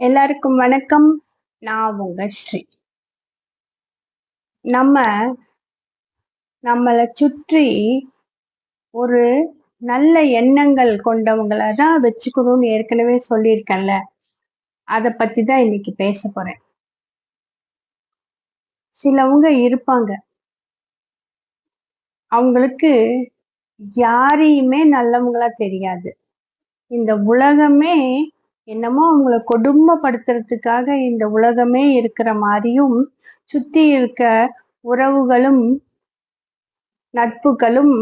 எல்லாருக்கும் வணக்கம். நான் உங்க ஸ்ரீ. நம்ம நம்மளை சுற்றி ஒரு நல்ல எண்ணங்கள் கொண்டவங்கள தான் வச்சுக்கணும்னு ஏற்கனவே சொல்லியிருக்கேன்ல. அதை பத்தி தான் இன்னைக்கு பேச போறேன். சிலவங்க இருப்பாங்க. அவங்களுக்கு யாரையுமே நல்லவங்களா தெரியாது. இந்த உலகமே என்னமோ அவங்கள கொடுமைப்படுத்துறதுக்காக இந்த உலகமே இருக்கிற மாதிரியும் சுத்தி இருக்க உறவுகளும் நட்புகளும்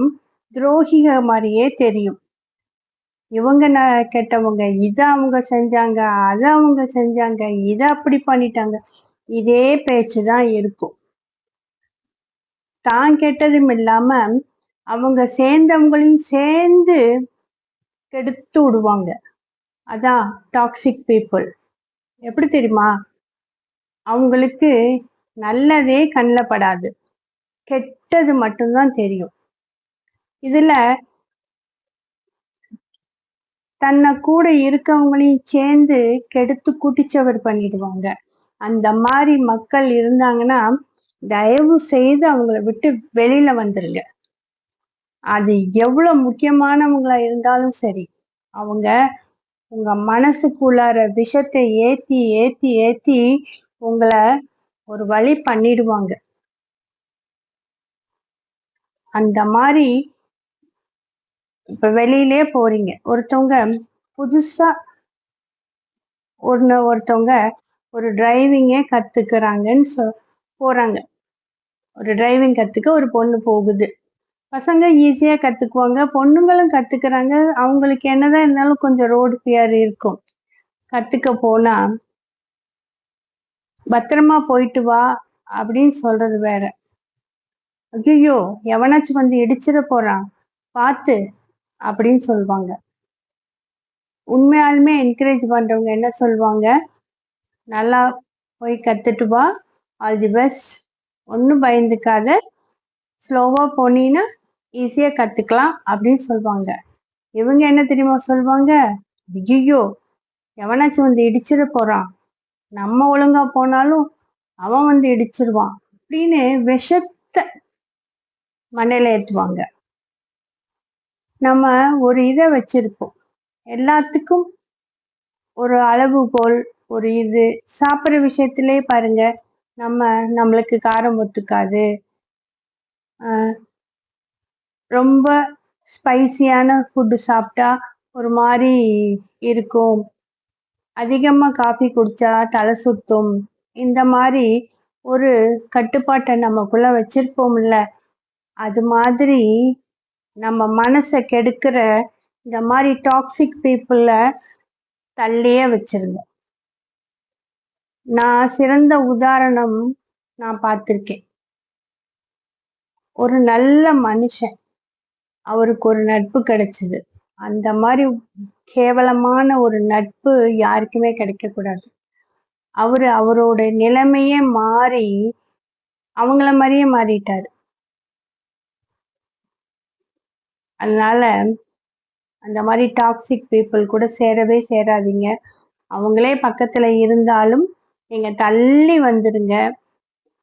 துரோகிக மாதிரியே தெரியும். இவங்க ந கெட்டவங்க இதை அவங்க செஞ்சாங்க அதை அவங்க செஞ்சாங்க இதை அப்படி பண்ணிட்டாங்க. இதே பேச்சு தான் இருக்கும். தான் கெட்டதும் இல்லாம அவங்க சேர்ந்தவங்களையும் சேர்ந்து கெடுத்து விடுவாங்க. அதான் டாக்ஸிக் பீப்புள் எப்படி தெரியுமா? அவங்களுக்கு நல்லதே கண்ணில் படாது. கெட்டது மட்டும்தான் தெரியும். இதுல தன்னை கூட இருக்கவங்களையும் சேர்ந்து கெடுத்து குட்டிச்சவர் பண்ணிடுவாங்க. அந்த மாதிரி மக்கள் இருந்தாங்கன்னா தயவு செய்து அவங்கள விட்டு வெளியில வந்துருங்க. அது எவ்வளவு முக்கியமானவங்களா இருந்தாலும் சரி அவங்க உங்க மனசுக்குள்ளார விஷத்தை ஏத்தி ஏத்தி ஏத்தி உங்களை ஒரு வழி பண்ணிடுவாங்க. அந்த மாதிரி இப்ப வெளியிலே போறீங்க. ஒருத்தவங்க புதுசா ஒன்று ஒருத்தவங்க ஒரு டிரைவிங்கே கத்துக்கிறாங்கன்னு சொ போறாங்க. ஒரு டிரைவிங் கத்துக்க ஒரு பொண்ணு போகுது. பசங்க ஈஸியாக கற்றுக்குவாங்க பொண்ணுங்களும் கற்றுக்குறாங்க அவங்களுக்கு என்னதான் இருந்தாலும் கொஞ்சம் ரோடு ஃபியர் இருக்கும். கற்றுக்க போனால் பத்திரமா போயிட்டு வா அப்படின்னு சொல்றது வேற. ஐயோ எவனாச்சும் வந்து இடிச்சிட போறான். பார்த்து அப்படின்னு சொல்லுவாங்க உண்மையாலுமே என்கரேஜ் பண்றவங்க என்ன சொல்லுவாங்க நல்லா போய் கத்துட்டு வா. ஆல் தி பெஸ்ட் ஒன்றும் பயந்துக்காத. ஸ்லோவா போனீங்கன்னா ஈஸியா கத்துக்கலாம் அப்படின்னு சொல்லுவாங்க இவங்க என்ன தெரியுமா சொல்லுவாங்க ஐயோ எவனாச்சும் வந்து இடிச்சிட போறான். நம்ம ஒழுங்கா போனாலும் அவன் வந்து இடிச்சிருவான் அப்படின்னு விஷத்தை மண்டையில ஏற்றுவாங்க. நம்ம ஒரு இதை வச்சிருப்போம். எல்லாத்துக்கும் ஒரு அளவுகோல் ஒரு இது. சாப்பிட்ற விஷயத்திலே பாருங்க நம்ம நம்மளுக்கு காரம் ஒத்துக்காது. ரொம்ப ஸ்பைசியான ஃபுட்டு சாப்பிட்டா ஒரு மாதிரி இருக்கும். அதிகமாக காஃபி குடித்தா தலை சுத்தும். இந்த மாதிரி ஒரு கட்டுப்பாட்டை நமக்குள்ளே வச்சுருப்போம்ல அது மாதிரி நம்ம மனசை கெடுக்கிற இந்த மாதிரி டாக்ஸிக் பீப்புளை தள்ளியே வச்சிருங்க. நான் சிறந்த உதாரணம் நான் பார்த்துருக்கேன். ஒரு நல்ல மனுஷன். அவருக்கு ஒரு நட்பு கிடைச்சது. அந்த மாதிரி கேவலமான ஒரு நட்பு யாருக்குமே கிடைக்கக்கூடாது. அவர் அவரு அவரோட நிலைமையே மாறி அவங்கள மாதிரியே மாறிட்டாரு. அதனால அந்த மாதிரி டாக்ஸிக் பீப்புள் கூட சேரவே சேராதீங்க. அவங்களே பக்கத்துல இருந்தாலும் நீங்க தள்ளி வந்துடுங்க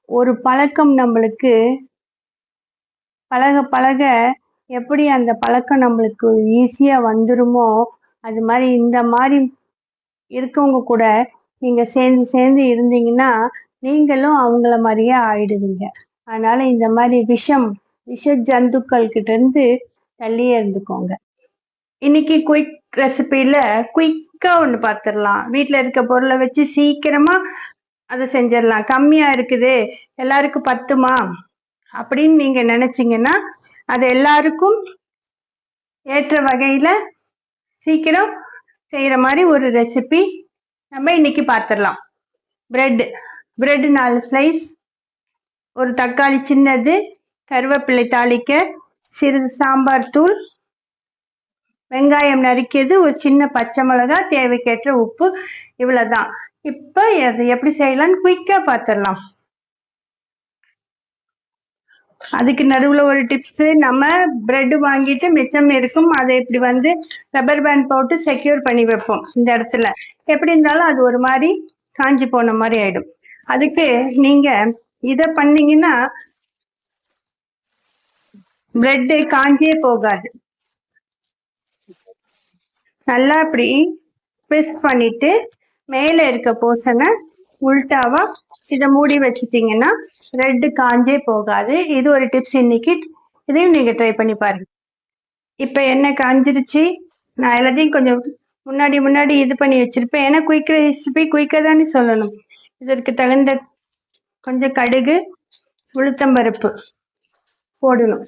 ஒரு பழக்கம் நம்மளுக்கு பழக பழக எப்படி அந்த பழக்கம் நம்மளுக்கு ஈஸியாக வந்துருமோ அது மாதிரி இந்த மாதிரி இருக்கவங்க கூட நீங்கள் சேர்ந்து சேர்ந்து இருந்தீங்கன்னா நீங்களும் அவங்கள மாதிரியே ஆயிடுவீங்க. அதனால இந்த மாதிரி விஷம் விஷ ஜந்துக்கள் கிட்ட இருந்து தள்ளியே இருந்துக்கோங்க. இன்னைக்கு குயிக் ரெசிபியில குயிக்காக ஒன்று பார்த்துடலாம் வீட்டில் இருக்க பொருளை வச்சு சீக்கிரமா அதை செஞ்சிடலாம். கம்மியா இருக்குது. எல்லாருக்கும் பத்துமா? அப்படின்னு நீங்க நினைச்சீங்கன்னா அது எல்லாருக்கும் ஏற்ற வகையில சீக்கிரம் செய்யற மாதிரி ஒரு ரெசிபி நம்ம இன்னைக்கு பார்த்துடலாம் பிரெட் பிரெட் நாலு ஸ்லைஸ் ஒரு தக்காளி சின்னது கருவேப்பிலை தாளிக்க சிறிது சாம்பார் தூள் வெங்காயம் நறுக்கியது ஒரு சின்ன பச்சை மிளகா தேவைக்கேற்ற உப்பு இவ்வளோதான் இப்போ எப்படி செய்யலாம்னு குயிக்காக பார்த்துடலாம் அதுக்கு நடுவுல ஒரு டிப்ஸ் நம்ம பிரெட் வாங்கிட்டு மிச்சம் இருக்கும் அதை இப்படி வந்து ரப்பர் பேண்ட் போட்டு செக்யூர் பண்ணி வைப்போம் இந்த இடத்துல. எப்படி இருந்தாலும் அது ஒரு மாதிரி காஞ்சி போன மாதிரி ஆயிடும். அதுக்கு நீங்க இத பண்ணீங்கன்னா பிரெட் காஞ்சே போகாது. நல்லா அப்படி ட்விஸ்ட் பண்ணிட்டு மேல இருக்க போர்ஷனை உள்டாவா இதை மூடி வச்சுட்டீங்கன்னா ரெட்டு காஞ்சே போகாது. இது ஒரு டிப்ஸ் இன்னைக்கு. இதையும் நீங்கள் ட்ரை பண்ணி பாருங்க. இப்போ என்ன காஞ்சிருச்சு. நான் எல்லாத்தையும் கொஞ்சம் முன்னாடி முன்னாடி இது பண்ணி வச்சிருப்பேன். ஏன்னா குயிக் ரெசிபி குயிக்காக தானே சொல்லணும். இதற்கு தகுந்த கொஞ்சம் கடுகு உளுத்தம்பருப்பு போடணும்.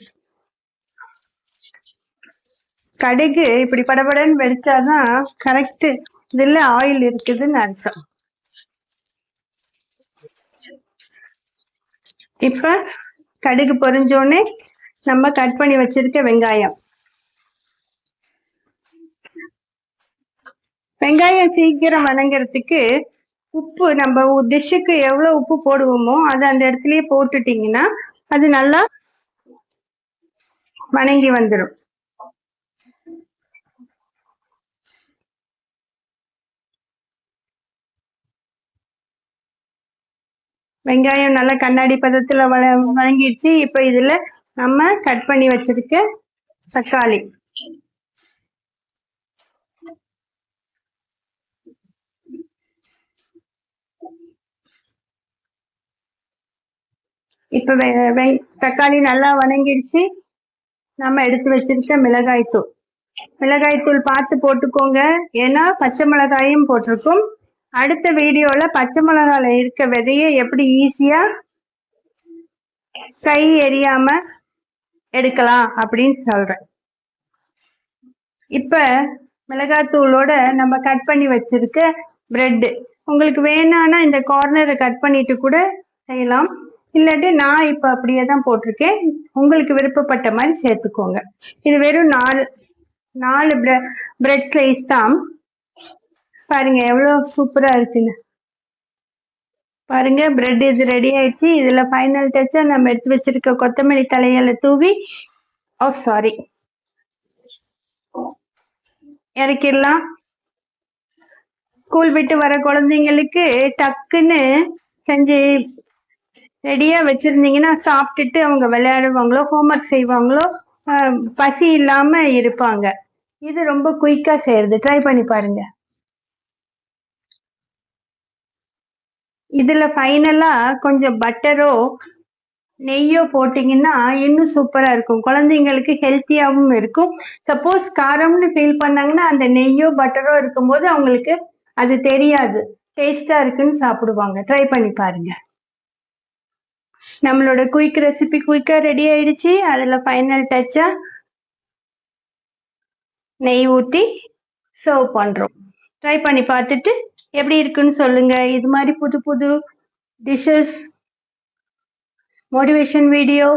கடுகு இப்படி படபடன்னு வெடிச்சாதான் கரெக்டு இதில் ஆயில் இருக்குதுன்னு அர்த்தம். இப்ப கடுகு பொறிஞ்சோடனே நம்ம கட் பண்ணி வச்சிருக்க வெங்காயம். வெங்காயம் சீக்கிரம் வணங்குறதுக்கு உப்பு நம்ம டிஷ்ஷுக்கு எவ்வளவு உப்பு போடுவோமோ அதை அந்த இடத்துலயே போட்டுட்டீங்கன்னா அது நல்லா வணங்கி வந்துடும் வெங்காயம் நல்லா கண்ணாடி பதத்துல வள வதங்கிடுச்சு இப்ப இதுல நம்ம கட் பண்ணி வச்சிருக்க தக்காளி. இப்ப வெ- வெ- தக்காளி நல்லா வணங்கிடுச்சு. நம்ம எடுத்து வச்சிருக்க மிளகாய் தூள் மிளகாய் தூள் பார்த்து போட்டுக்கோங்க. ஏன்னா பச்சை மிளகாயும் போட்டிருக்கும். அடுத்த வீடியோல பச்சை மிளகால இருக்க விதைய எப்படி ஈஸியா கை எரியாம எடுக்கலாம் அப்படின்னு சொல்றேன். இப்ப மிளகாத்தூளோட நம்ம கட் பண்ணி வச்சிருக்க பிரெட்டு உங்களுக்கு வேணான்னா இந்த கார்னரை கட் பண்ணிட்டு கூட செய்யலாம். இல்லாட்டி நான் இப்ப அப்படியே தான் போட்டிருக்கேன். உங்களுக்கு விருப்பப்பட்ட மாதிரி சேர்த்துக்கோங்க. இது வெறும் நாலு நாலு பிரெட் ஸ்லைஸ் தான். பாருங்க எவ்வளோ சூப்பராக இருக்குன்னு. பாருங்க பிரெட் இது ரெடி ஆயிடுச்சு. இதுல ஃபைனல் டச்சா நம்ம எடுத்து வச்சிருக்க கொத்தமல்லி தலையில தூவி oh, ஓ சாரி இறக்கிடலாம். ஸ்கூல் விட்டு வர குழந்தைங்களுக்கு டக்குன்னு செஞ்சு ரெடியா வச்சிருந்தீங்கன்னா சாப்பிட்டுட்டு அவங்க விளையாடுவாங்களோ ஹோம்ஒர்க் செய்வாங்களோ பசி இல்லாம இருப்பாங்க. இது ரொம்ப குயிக்கா செய்யறது. ட்ரை பண்ணி பாருங்க. இதுல ஃபைனலா கொஞ்சம் பட்டரோ நெய்யோ போட்டிங்கன்னா இன்னும் சூப்பரா இருக்கும். குழந்தைங்களுக்கு ஹெல்த்தியாகவும் இருக்கும். சப்போஸ் காரம்னு ஃபீல் பண்ணாங்கன்னா அந்த நெய்யோ பட்டரோ இருக்கும்போது அவங்களுக்கு அது தெரியாது. டேஸ்டா இருக்குன்னு சாப்பிடுவாங்க. ட்ரை பண்ணி பாருங்க. நம்மளோட குயிக் ரெசிபி குயிக்கா ரெடி ஆயிடுச்சு. அதுல ஃபைனல் டச்சா நெய் ஊத்தி சர்வ் பண்றோம். ட்ரை பண்ணி பார்த்துட்டு எப்படி இருக்குன்னு சொல்லுங்க. இது மாதிரி புது புது dishes motivation video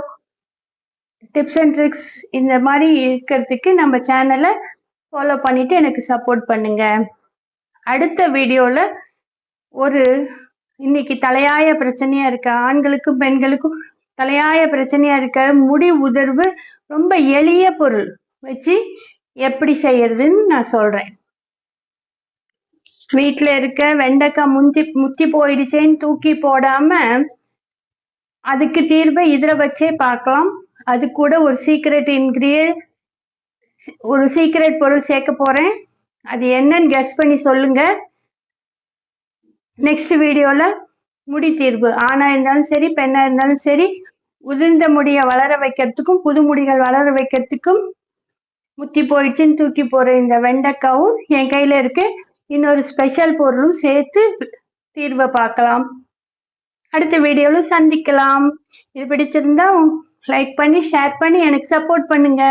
tips and tricks இந்த மாதிரி இருக்கிறதுக்கு நம்ம சேனலை ஃபாலோ பண்ணிட்டு எனக்கு சப்போர்ட் பண்ணுங்க. அடுத்த வீடியோவில் ஒரு இன்னைக்கு தலையாய பிரச்சனையா இருக்க ஆண்களுக்கும் பெண்களுக்கும் தலையாய பிரச்சனையா இருக்க முடி உதர்வு ரொம்ப எளிய பொருள் வச்சு எப்படி செய்யறதுன்னு நான் சொல்றேன். வீட்டுல இருக்க வெண்டைக்காய் முந்தி முத்தி போயிடுச்சேன்னு தூக்கி போடாம அதுக்கு தீர்வை இதுல வச்சே பார்க்கலாம். அது கூட ஒரு சீக்ரெட் இன்கிரியன்ட் ஒரு சீக்ரெட் பொருள் சேர்க்க போறேன். அது என்னன்னு கெஸ் பண்ணி சொல்லுங்க. நெக்ஸ்ட் வீடியோல முடி தீர்வு. ஆணா இருந்தாலும் சரி பெண்ணா இருந்தாலும் சரி உதிர்ந்த முடியை வளர வைக்கிறதுக்கும் புது முடிகள் வளர வைக்கிறதுக்கும் முத்தி போயிடுச்சுன்னு தூக்கி போற இந்த வெண்டைக்காவும் என் கையில இருக்கு. இன்னொரு ஸ்பெஷல் பொருளும் சேர்த்து தீர்வை பார்க்கலாம். அடுத்த வீடியோவில் சந்திக்கலாம். இது பிடிச்சிருந்தா லைக் பண்ணி ஷேர் பண்ணி எனக்கு சப்போர்ட் பண்ணுங்க.